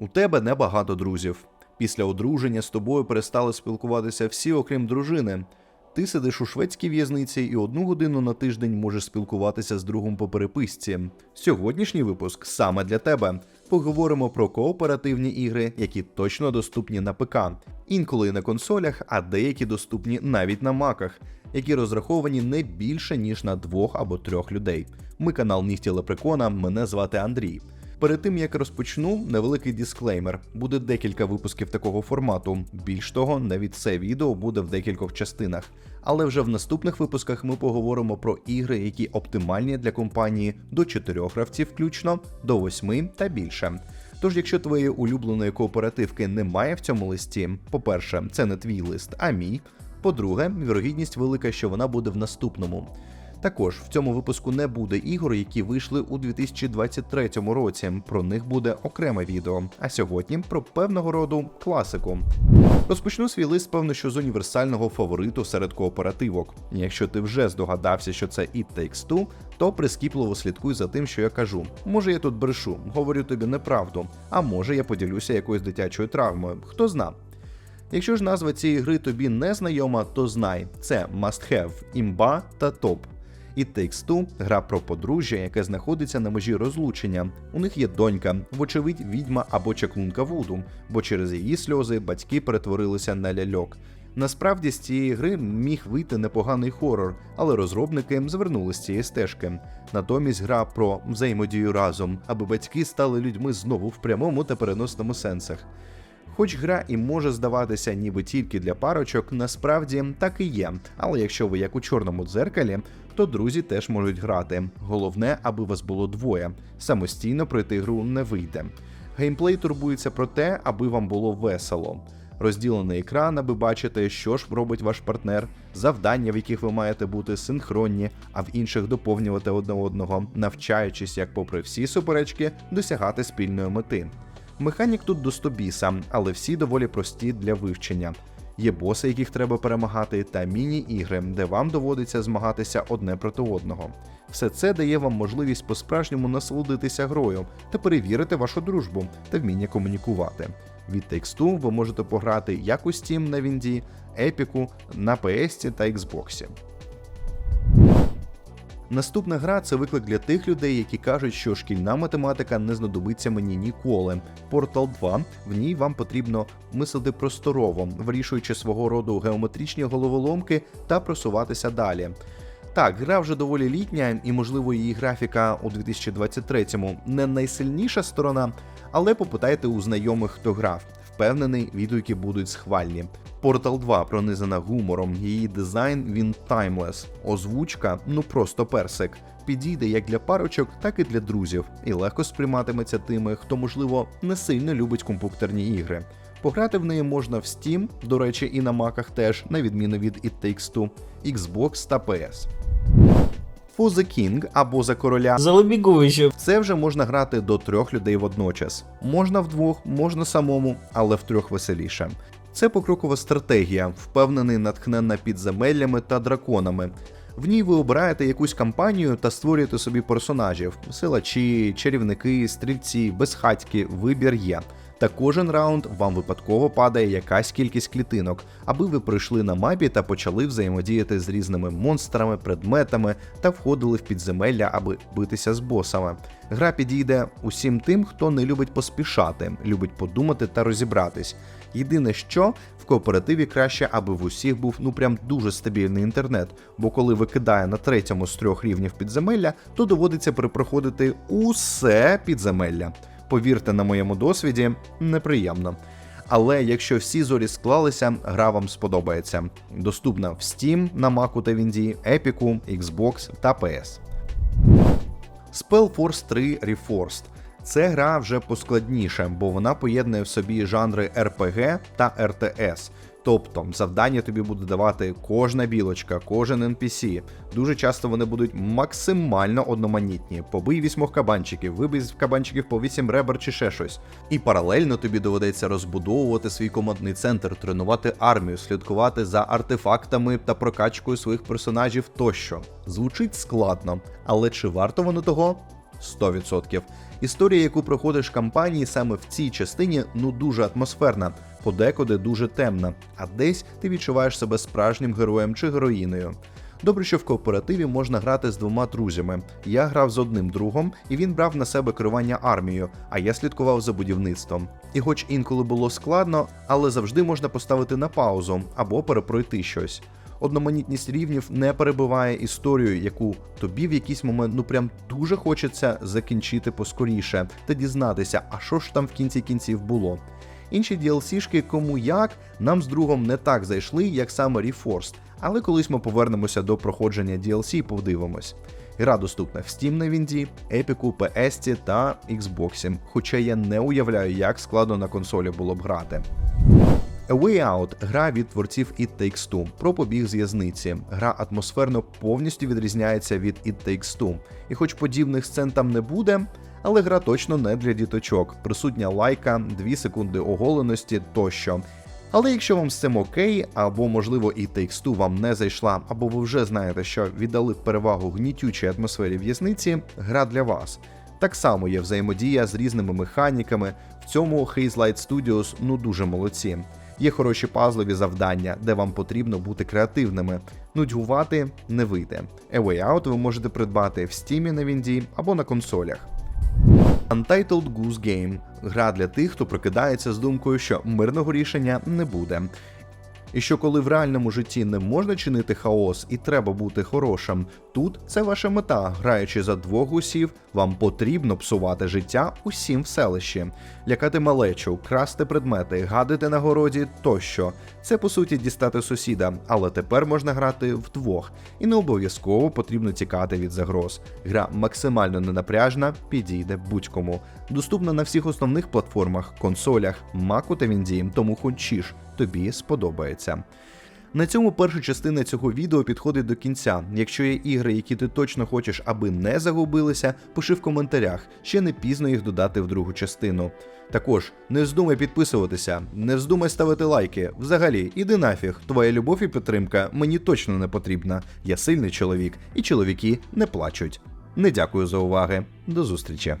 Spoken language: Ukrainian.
У тебе небагато друзів. Після одруження з тобою перестали спілкуватися всі, окрім дружини. Ти сидиш у шведській в'язниці і одну годину на тиждень можеш спілкуватися з другом по переписці. Сьогоднішній випуск саме для тебе. Поговоримо про кооперативні ігри, які точно доступні на ПК, інколи на консолях, а деякі доступні навіть на маках, які розраховані не більше ніж на двох або трьох людей. Ми канал Нігті Лепрекона. Мене звати Андрій. Перед тим як розпочну, невеликий дисклеймер. Буде декілька випусків такого формату. Більш того, навіть це відео буде в декількох частинах. Але вже в наступних випусках ми поговоримо про ігри, які оптимальні для компанії до 4 гравців включно, до 8 та більше. Тож, якщо твоєї улюбленої кооперативки немає в цьому листі, по-перше, це не твій лист, а мій. По-друге, вірогідність велика, що вона буде в наступному. Також в цьому випуску не буде ігор, які вийшли у 2023 році. Про них буде окреме відео. А сьогодні про певного роду класику. Розпочну свій лист, певно, що з універсального фавориту серед кооперативок. Якщо ти вже здогадався, що це It Takes Two, то прискіпливо слідкуй за тим, що я кажу. Може, я тут брешу, говорю тобі неправду, а може я поділюся якоюсь дитячою травмою. Хто зна. Якщо ж назва цієї гри тобі не знайома, то знай, це Must Have, імба та топ. It Takes Two – гра про подружжя, яке знаходиться на межі розлучення. У них є донька, вочевидь, відьма або чаклунка Вуду, бо через її сльози батьки перетворилися на ляльок. Насправді з цієї гри міг вийти непоганий хорор, але розробники звернули з цієї стежки. Натомість гра про взаємодію разом, аби батьки стали людьми знову в прямому та переносному сенсах. Хоч гра і може здаватися ніби тільки для парочок, насправді так і є. Але якщо ви як у чорному дзеркалі, то друзі теж можуть грати. Головне, аби вас було двоє. Самостійно пройти гру не вийде. Геймплей турбується про те, аби вам було весело. Розділений екран, аби бачити, що ж робить ваш партнер, завдання, в яких ви маєте бути синхронні, а в інших доповнювати одне одного, навчаючись, як, попри всі суперечки, досягати спільної мети. Механік тут до стобіса, але всі доволі прості для вивчення. Є боси, яких треба перемагати, та міні-ігри, де вам доводиться змагатися одне проти одного. Все це дає вам можливість по-справжньому насолодитися грою та перевірити вашу дружбу та вміння комунікувати. Від Takes-Two ви можете пограти як у Steam на Вінді, Epic, на PS та Xbox. Наступна гра це виклик для тих людей, які кажуть, що шкільна математика не знадобиться мені ніколи. Portal 2, в ній вам потрібно мислити просторово, вирішуючи свого роду геометричні головоломки та просуватися далі. Так, гра вже доволі літня, і, можливо, її графіка у 2023-му не найсильніша сторона, але попитайте у знайомих, хто грав. Впевнений, відгуки будуть схвальні. Portal 2 пронизана гумором, її дизайн він таймлес, озвучка ну просто персик. Підійде як для парочок, так і для друзів, і легко сприйматиметься тими, хто, можливо, не сильно любить комп'ютерні ігри. Пограти в неї можна в Steam, до речі, і на маках теж, на відміну від It Takes Two, Xbox та PS. For the King або за короля Залобігуючи. це вже можна грати до трьох людей водночас. Можна вдвох, можна самому, але втрьох веселіше. Це покрокова стратегія, впевнений, натхненна підземеллями та драконами. В ній ви обираєте якусь кампанію та створюєте собі персонажів: силачі, чарівники, стрільці, безхатьки, вибір є. Та кожен раунд вам випадково падає якась кількість клітинок, аби ви прийшли на мапі та почали взаємодіяти з різними монстрами, предметами та входили в підземелля, аби битися з босами. Гра підійде усім тим, хто не любить поспішати, любить подумати та розібратись. Єдине, що в кооперативі краще, аби в усіх був ну прям дуже стабільний інтернет, бо коли викидає на третьому з трьох рівнів підземелля, то доводиться перепроходити усе підземелля. Повірте на моєму досвіді, неприємно. Але якщо всі зорі склалися, гра вам сподобається. Доступна в Steam, на Mac та Вінді, Epic, Xbox та PS. Spellforce 3 Reforced. Це гра вже поскладніше, бо вона поєднує в собі жанри RPG та RTS. Тобто завдання тобі буде давати кожна білочка, кожен NPC. Дуже часто вони будуть максимально одноманітні. Побий вісьмох кабанчиків, вибий з кабанчиків по вісім ребер чи ще щось. І паралельно тобі доведеться розбудовувати свій командний центр, тренувати армію, слідкувати за артефактами та прокачкою своїх персонажів тощо. Звучить складно, але чи варто воно того? 100%. Історія, яку проходиш кампанії саме в цій частині, ну дуже атмосферна, подекуди дуже темна, а десь ти відчуваєш себе справжнім героєм чи героїною. Добре, що в кооперативі можна грати з двома друзями. Я грав з одним другом, і він брав на себе керування армією, а я слідкував за будівництвом. І хоч інколи було складно, але завжди можна поставити на паузу або перепройти щось. Одноманітність рівнів не перебиває історію, яку тобі в якийсь момент ну прям дуже хочеться закінчити поскоріше та дізнатися, а що ж там в кінці кінців було. Інші DLC-шки кому як нам з другом не так зайшли, як саме Reforced, але колись ми повернемося до проходження DLC і подивимось. Гра доступна в Steam на Вінді, Epic, PS та Xbox, хоча я не уявляю, як складно на консолі було б грати. A Way Out – гра від творців It Takes Two про побіг з в'язниці. Гра атмосферно повністю відрізняється від It Takes Two. І хоч подібних сцен там не буде, але гра точно не для діточок. Присутня лайка, 2 секунди оголеності тощо. Але якщо вам з цим окей, або можливо і Takes Two вам не зайшла, або ви вже знаєте, що віддали перевагу гнітючій атмосфері в'язниці, гра для вас. Так само є взаємодія з різними механіками. В цьому Haze Light Studios ну дуже молодці. Є хороші пазливі завдання, де вам потрібно бути креативними. Нудьгувати не вийде. A Way Out ви можете придбати в Steam на Вінді або на консолях. Untitled Goose Game гра для тих, хто прокидається з думкою, що мирного рішення не буде. І що коли в реальному житті не можна чинити хаос і треба бути хорошим, тут це ваша мета. Граючи за двох гусів, вам потрібно псувати життя усім в селищі, лякати малечу, красти предмети, гадити на городі тощо. Це по суті дістати сусіда, але тепер можна грати вдвох, і не обов'язково потрібно тікати від загроз. Гра максимально ненапряжна, підійде будь-кому. Доступна на всіх основних платформах, консолях, Маку та Вінді, тому хочеш, тобі сподобається. На цьому перша частина цього відео підходить до кінця. Якщо є ігри, які ти точно хочеш, аби не загубилися, пиши в коментарях, ще не пізно їх додати в другу частину. Також не вздумай підписуватися, не вздумай ставити лайки. Взагалі, іди нафіг, твоя любов і підтримка мені точно не потрібна. Я сильний чоловік, і чоловіки не плачуть. Не дякую за уваги. До зустрічі.